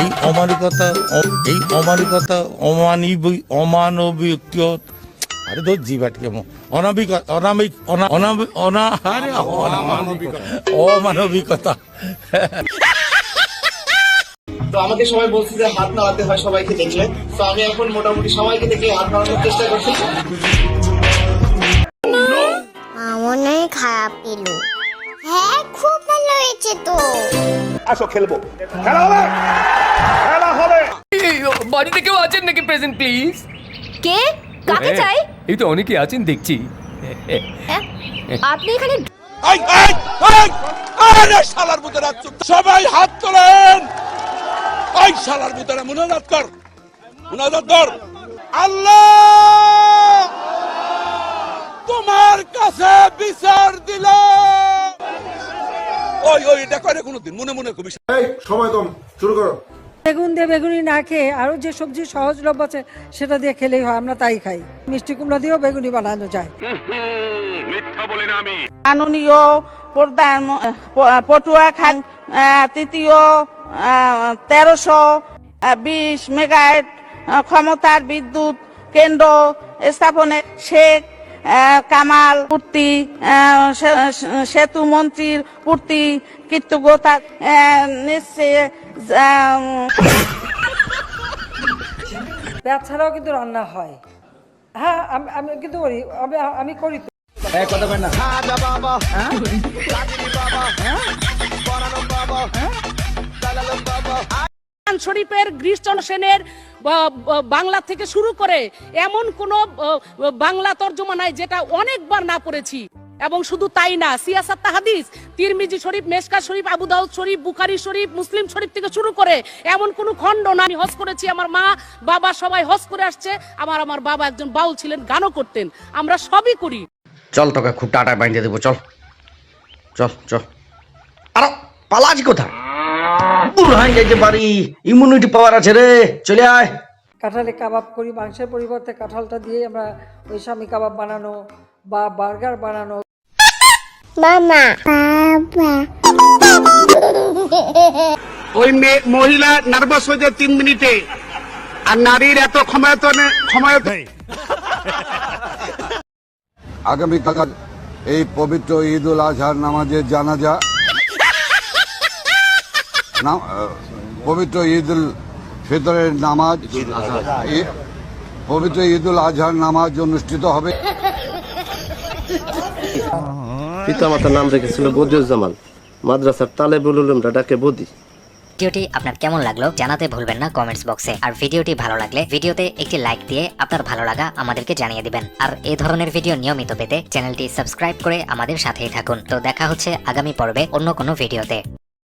এই অমানবিকতা অ- এই অমানবিকতা অমানবিক অমানবিক আরে তো জিবাট কেমন অনাবিক অনামিক অনা আরে অমানবিকতা তো আমাকে সবাই বলছে যে হাত নাড়াতে হয় সবাইকে দেখলে। তো আমি এখন মোটামুটি সবাইকে দেখে হাত নাড়ানোর চেষ্টা করছি। খারাপ এলো। হ্যাঁ খুব ভালো হয়েছে তো। এই, বাড়িতে কেউ আছেন নাকি প্রেজেন্ট প্লিজ কে? কাকে চাই? এই তো অনেকে আছেন দেখছি? আপনি এখানে আরে শালার চুপ সবাই হাত তোলেন। এই শালার বুতেরা মুনাজাত কর মুনাজাত কর। আল্লাহ! তোমার কাছে বিচার দিলাম ওই ওই এটা করে কোনোদিন? মনে মনে কবি বেগুন দিয়ে বেগুনি না খেয়ে আরও যে সবজি সহজলভ্য আছে সেটা দিয়ে খেলেই হয় আমরা তাই খাই। মিষ্টি কুমড়া দিয়েও বেগুনি বানানো যায়। মাননীয় প্রধান পটুয়া খান তৃতীয় তেরোশো বিশ ক্ষমতার বিদ্যুৎ কেন্দ্র স্থাপনে শেখ কামাল পূর্তি সেতু মন্ত্রীর পূর্তি কৃতজ্ঞতা আহ, নিশ্চয় আহ, পেঁয়াজ ছাড়াও কিন্তু রান্না হয়। হ্যাঁ আমি আমি কিন্তু করি আমি করি তো। কোরআন শরীফের গ্রীষ্চন্দ্র সেনের বাংলা থেকে শুরু করে এমন কোন বাংলা তর্জমা নাই যেটা অনেকবার না পড়েছি। এবং শুধু তাই না, সিয়াসাত হাদিস তিরমিজি শরীফ মেসকা শরীফ, আবু দাউদ শরীফ, বুখারি শরীফ, মুসলিম শরীফ থেকে শুরু করে এমন কোন খণ্ড না। আমি হজ করেছি, আমার মা, বাবা সবাই হজ করে আসছে আমার আমার বাবা একজন বাউল ছিলেন, গানও করতেন। আমরা সবই করি। চল তোকে খুব টাটা বাইন্ধে দেবো, চল। চল চল। আর পালাজ কোথায়? বুড়হাই যাইতে পারি ইমিউনিটি পাওয়ার আছে রে। চলে আয়। কাঁঠালে কাবাব করি মাংসের পরিবর্তে কাঁঠালটা দিয়ে আমরা ওই স্বামী কাবাব বানানো বা বার্গার বানানো। মামা। বাবা ওই মহিলা নার্ভাস হয়ে যায় তিন মিনিটে। আর নারীর এত ক্ষমতা ক্ষমতা আগামীকাল এই পবিত্র ঈদ উল আজহার নামাজের জানাজা পবিত্র ঈদ উল ফিতরের নামাজ পবিত্র ঈদ উল আজহার নামাজ অনুষ্ঠিত হবে। পিতামাতার নাম রেখেছিল বদিউজ্জামান। মাদ্রাসার তালেবুল উলুমরা ডাকে বদি। ভিডিওটি আপনার কেমন লাগল জানাতে ভুলবেন না কমেন্টস বক্সে আর ভিডিওটি ভালো লাগলে ভিডিওতে একটি লাইক দিয়ে আপনার ভালো লাগা আমাদেরকে জানিয়ে দিবেন। আর এই ধরনের ভিডিও নিয়মিত পেতে চ্যানেলটি সাবস্ক্রাইব করে আমাদের সাথেই থাকুন। তো দেখা হচ্ছে আগামী পর্বে অন্য কোনো ভিডিওতে।